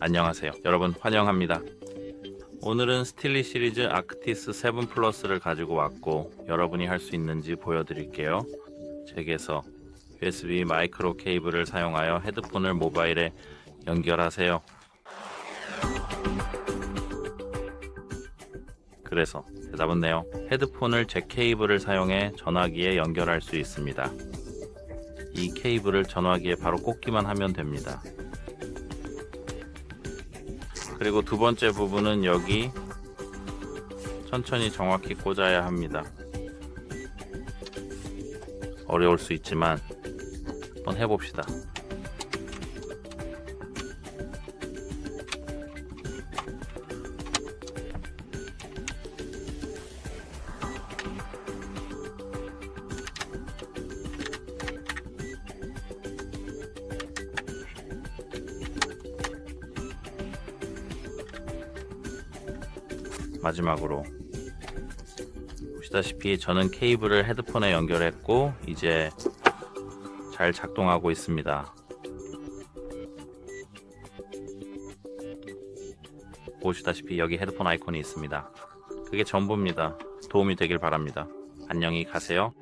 안녕하세요. 여러분 환영합니다. 오늘은 스틸리 시리즈 아크티스 7 플러스를 가지고 왔고 여러분이 할 수 있는지 보여드릴게요. 잭에서 USB 마이크로 케이블을 사용하여 헤드폰을 모바일에 연결하세요. 그래서 대답은 네요. 헤드폰을 잭 케이블을 사용해 전화기에 연결할 수 있습니다. 이 케이블을 전화기에 바로 꽂기만 하면 됩니다. 그리고 두 번째 부분은 여기 천천히 정확히 꽂아야 합니다. 어려울 수 있지만 한번 해봅시다. 마지막으로 보시다시피 저는 케이블을 헤드폰에 연결했고 이제 잘 작동하고 있습니다. 보시다시피 여기 헤드폰 아이콘이 있습니다. 그게 전부입니다. 도움이 되길 바랍니다. 안녕히 가세요.